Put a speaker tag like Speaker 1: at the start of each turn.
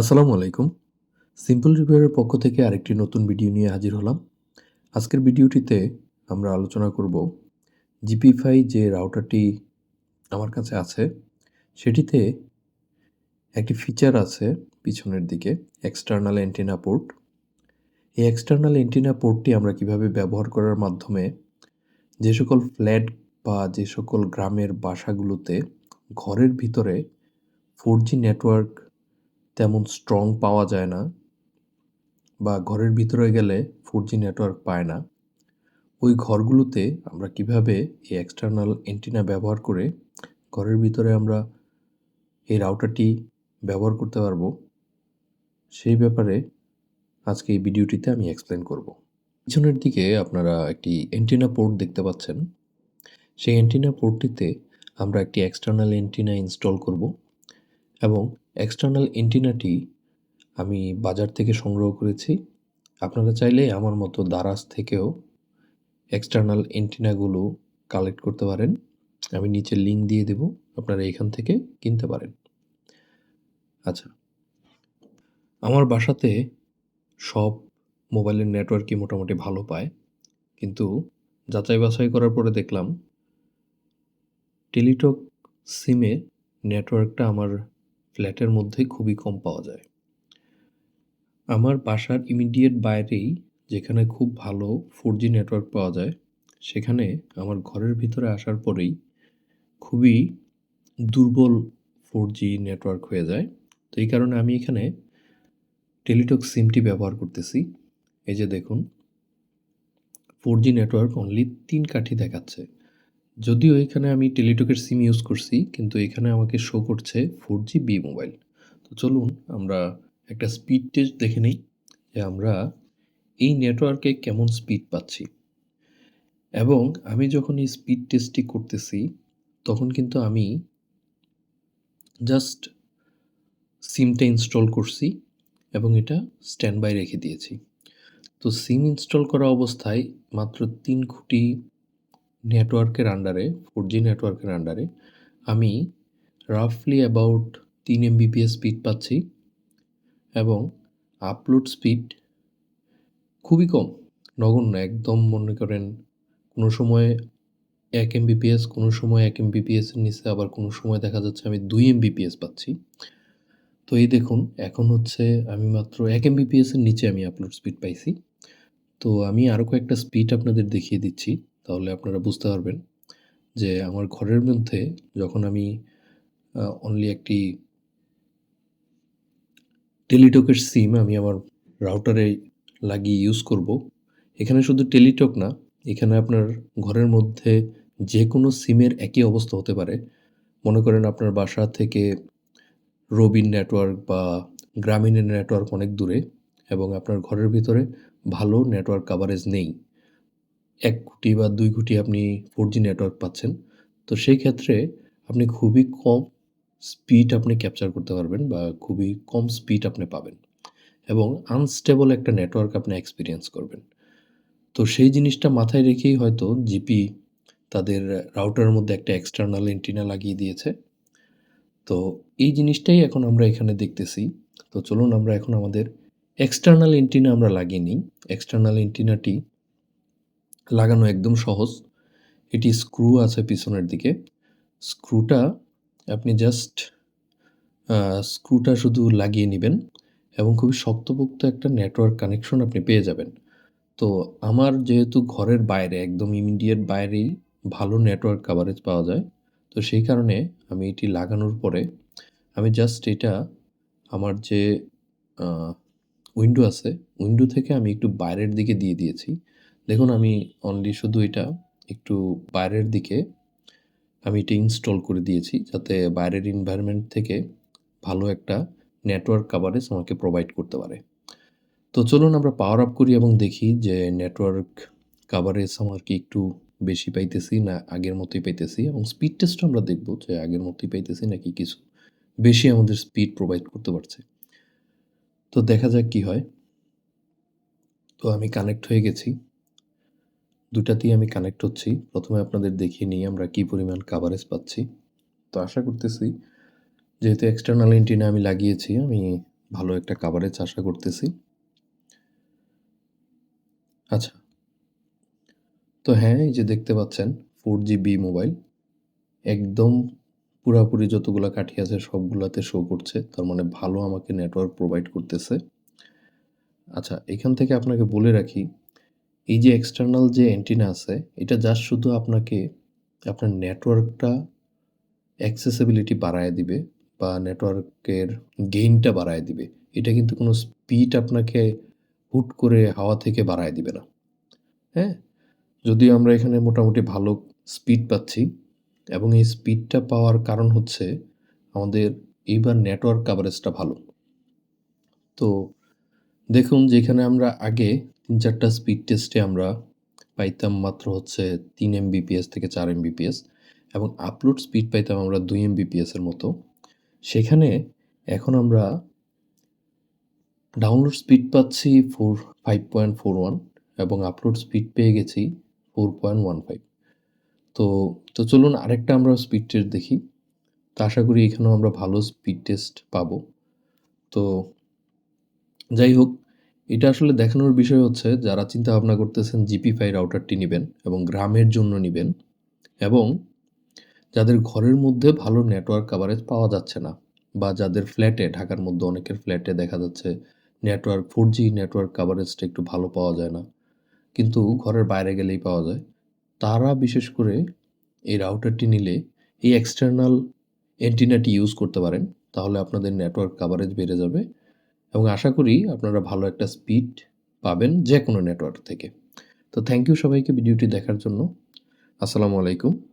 Speaker 1: আসসালামু আলাইকুম। সিম্পল রিপেয়ারের পক্ষ থেকে আরেকটি নতুন ভিডিও নিয়ে হাজির হলাম। আজকের ভিডিওটিতে আমরা আলোচনা করব জিপিফাই যে রাউটারটি আমার কাছে আছে, সেটিতে একটি ফিচার আছে পিছনের দিকে এক্সটার্নাল অ্যান্টেনা পোর্ট এই এক্সটার্নাল অ্যান্টেনা পোর্টটি আমরা কীভাবে ব্যবহার করার মাধ্যমে যে সকল ফ্ল্যাট বা যে সকল গ্রামের বাসাগুলোতে ঘরের ভিতরে ফোর জি নেটওয়ার্ক তেমন স্ট্রং পাওয়া যায় না বা ঘরের ভিতরে গেলে ফোর জি নেটওয়ার্ক পায় না। ওই ঘরগুলোতে আমরা কীভাবে এই এক্সটার্নাল এন্টিনা ব্যবহার করে ঘরের ভিতরে আমরা এই রাউটারটি ব্যবহার করতে পারব, সেই ব্যাপারে আজকে এই ভিডিওটিতে আমি এক্সপ্লেন করব। পিছনের দিকে আপনারা একটি এন্টিনা পোর্ট দেখতে পাচ্ছেন। সেই এন্টিনা পোর্টটিতে আমরা একটি এক্সটার্নাল এন্টিনা ইনস্টল করব এবং এক্সটার্নাল এন্টিনাটি আমি বাজার থেকে সংগ্রহ করেছি। আপনারা চাইলে আমার মতো দারাজ থেকেও এক্সটার্নাল এন্টিনাগুলো কালেক্ট করতে পারেন। আমি নিচে লিঙ্ক দিয়ে দেব, আপনারা এখান থেকে কিনতে পারেন। আচ্ছা আমার বাসাতে সব মোবাইলের নেটওয়ার্কই মোটামুটি ভালো পায়। কিন্তু যাচাই বাছাই করার পরে দেখলাম টেলিটক সিমে নেটওয়ার্কটা আমার ফ্ল্যাটের মধ্যে খুবই কম পাওয়া যায়। আমার বাসার ইমিডিয়েট বাইরেই, যেখানে খুব ভালো ফোর জি নেটওয়ার্ক পাওয়া যায়, সেখানে আমার ঘরের ভিতরে আসার পরেই খুবই দুর্বল ফোর জি নেটওয়ার্ক হয়ে যায়। তো এই কারণে আমি এখানে টেলিটক সিমটি ব্যবহার করতেছি। এই যে দেখুন ফোর জি নেটওয়ার্ক অনলি তিন কাঠি দেখাচ্ছে। যদিও এখানে আমি টেলিটকের সিম ইউজ করছি, কিন্তু এখানে আমাকে শো করছে ফোর জি বি মোবাইল তো চলুন আমরা একটা স্পিড টেস্ট দেখে নিই যে আমরা এই নেটওয়ার্কে কেমন স্পিড পাচ্ছি। এবং আমি যখন এই স্পিড টেস্টটি করতেছি, তখন কিন্তু আমি জাস্ট সিমটা ইনস্টল করছি এবং এটা স্ট্যান্ড বাই রেখে দিয়েছি। তো সিম ইনস্টল করা অবস্থায় মাত্র তিন খুঁটি নেটওয়ার্কের আন্ডারে ফোর জি নেটওয়ার্কের আন্ডারে আমি রাফলি অ্যাবাউট তিন এমবিপিএস স্পিড পাচ্ছি এবং আপলোড স্পিড খুবই কম। নগণ্য, একদম মনে করেন কোনো সময় এক এমবিপিএস কোনো সময় এক এম এমবিপিএসের নিচে, আবার কোনো সময় দেখা যাচ্ছে আমি দুই এমবিপিএস পাচ্ছি। তো এই দেখুন, এখন হচ্ছে আমি মাত্র এক এমবিপিএসের নিচে আমি আপলোড স্পিড পাইছি। তো আমি আরও কয়েকটা স্পিড আপনাদের দেখিয়ে দিচ্ছি। তাহলে আপনারা বুঝতে পারবেন যে আমার ঘরের মধ্যে যখন আমি অনলি একটি টেলিটকের সিম আমি আমার রাউটারে লাগিয়ে ইউজ করব, এখানে শুধু টেলিটক না, এখানে আপনার ঘরের মধ্যে যে কোনো সিমের একই অবস্থা হতে পারে। মনে করেন আপনার বাসা থেকে রবিন নেটওয়ার্ক বা গ্রামীণের নেটওয়ার্ক অনেক দূরে এবং আপনার ঘরের ভিতরে ভালো নেটওয়ার্ক কাভারেজ নেই। এক কোটি বা দুই কোটি আপনি ফোর জি নেটওয়ার্ক পাচ্ছেন। তো সেই ক্ষেত্রে আপনি খুবই কম স্পিড আপনি ক্যাপচার করতে পারবেন বা খুবই কম স্পিড আপনি পাবেন এবং আনস্টেবল একটা নেটওয়ার্ক আপনি এক্সপিরিয়েন্স করবেন। তো সেই জিনিসটা মাথায় রেখেই হয়তো জিপি তাদের রাউটারের মধ্যে একটা এক্সটার্নাল এন্টিনা লাগিয়ে দিয়েছে। তো এই জিনিসটাই এখন আমরা এখানে দেখতেছি। তো চলুন আমরা এখন আমাদের এক্সটার্নাল এন্টিনা আমরা লাগিয়ে নিই। এক্সটার্নাল এন্টিনাটি লাগানো একদম সহজ। এটি স্ক্রু আছে পিছনের দিকে। স্ক্রুটা আপনি জাস্ট স্ক্রুটা শুধু লাগিয়ে নেবেন এবং খুবই শক্তপোক্ত একটা নেটওয়ার্ক কানেকশন আপনি পেয়ে যাবেন। তো আমার যেহেতু ঘরের বাইরে, একদম ইমিডিয়েট বাইরেই ভালো নেটওয়ার্ক কাভারেজ পাওয়া যায়, তো সেই কারণে আমি এটি লাগানোর পরে আমি জাস্ট এটা আমার যে উইন্ডো আছে উইন্ডো থেকে আমি একটু বাইরের দিকে দিয়ে দিয়েছি। দেখুন, আমি অনলি শুধু এটা একটু বাইরের দিকে আমি এটা ইনস্টল করে দিয়েছি যাতে বাইরের এনভায়রনমেন্ট থেকে ভালো একটা নেটওয়ার্ক কাভারেজ আমাকে প্রোভাইড করতে পারে। তো চলুন আমরা পাওয়ার আপ করি এবং দেখি যে নেটওয়ার্ক কাভারেজ আমার কি একটু বেশি পাইতেছি না আগের মতোই পাইতেছি এবং স্পিড টেস্টও আমরা দেখব যে আগের মতোই পাইতেছি নাকি কিছু বেশি আমাদের স্পিড প্রোভাইড করতে পারছে। তো দেখা যাক কি হয়। তো আমি কানেক্ট হয়ে গেছি। দুটাতেই আমি কানেক্ট হচ্ছি। প্রথমে আপনাদের দেখিয়ে নিই আমরা কী পরিমাণ কাভারেজ পাচ্ছি। তো আশা করতেছি, যেহেতু এক্সটার্নাল এন্টিনা আমি লাগিয়েছি, আমি ভালো একটা কাভারেজ আশা করতেছি। আচ্ছা। তো হ্যাঁ এই যে দেখতে পাচ্ছেন ফোর জিবি মোবাইল একদম পুরাপুরি যতগুলো কাঠি আছে সবগুলাতে শো করছে, তার মানে ভালো আমাকে নেটওয়ার্ক প্রোভাইড করতেছে। আচ্ছা এখান থেকে আপনাকে বলে রাখি এই যে এক্সটার্নাল যে অ্যান্টিনা আছে, এটা জাস্ট শুধু আপনাকে আপনার নেটওয়ার্কটা অ্যাক্সেসিবিলিটি বাড়ায় দিবে বা নেটওয়ার্কের গেইনটা বাড়ায় দিবে। এটা কিন্তু কোনো স্পিড আপনাকে হুট করে হাওয়া থেকে বাড়ায় দিবে না। হ্যাঁ? যদিও আমরা এখানে মোটামুটি ভালো স্পিড পাচ্ছি এবং এই স্পিডটা পাওয়ার কারণ হচ্ছে আমাদের এইবার নেটওয়ার্ক কাভারেজটা ভালো। তো দেখুন যেখানে আমরা আগে তিন চারটা স্পিড টেস্টে আমরা পাইতাম মাত্র হচ্ছে তিন এমবিপিএস থেকে চার এমবিপিএস এবং আপলোড স্পিড পাইতাম আমরা দুই এমবিপিএসের মতো। সেখানে এখন আমরা ডাউনলোড স্পিড পাচ্ছি four five point four one এবং আপলোড স্পিড পেয়ে গেছি ফোর পয়েন্ট ওয়ান ফাইভ তো তো চলুন আরেকটা আমরা স্পিড টেস্ট দেখি। তো আশা করি এখানেও আমরা ভালো স্পিড টেস্ট পাবো। তো যাই হোক এটা আসলে দেখানোর বিষয় হচ্ছে যারা চিন্তা ভাবনা করতেছেন জিপি ফাই রাউটারটি নেবেন এবং গ্রামের জন্য নেবেন এবং যাদের ঘরের মধ্যে ভালো নেটওয়ার্ক কাভারেজ পাওয়া যাচ্ছে না বা যাদের ফ্ল্যাটে, ঢাকার মধ্যে অনেকের ফ্ল্যাটে দেখা যাচ্ছে নেটওয়ার্ক ফোর জি নেটওয়ার্ক কাভারেজটা একটু ভালো পাওয়া যায় না। কিন্তু ঘরের বাইরে গেলেই পাওয়া যায়। তারা বিশেষ করে এই রাউটারটি নিলে এই এক্সটার্নাল অ্যান্টিনাটি ইউজ করতে পারেন, তাহলে আপনাদের নেটওয়ার্ক কাভারেজ বেড়ে যাবে এবং আশা করি আপনারা ভালো একটা স্পিড পাবেন যে কোনো নেটওয়ার্ক থেকে। তো থ্যাংক ইউ সবাইকে ভিডিওটি দেখার জন্য। আসসালামু আলাইকুম।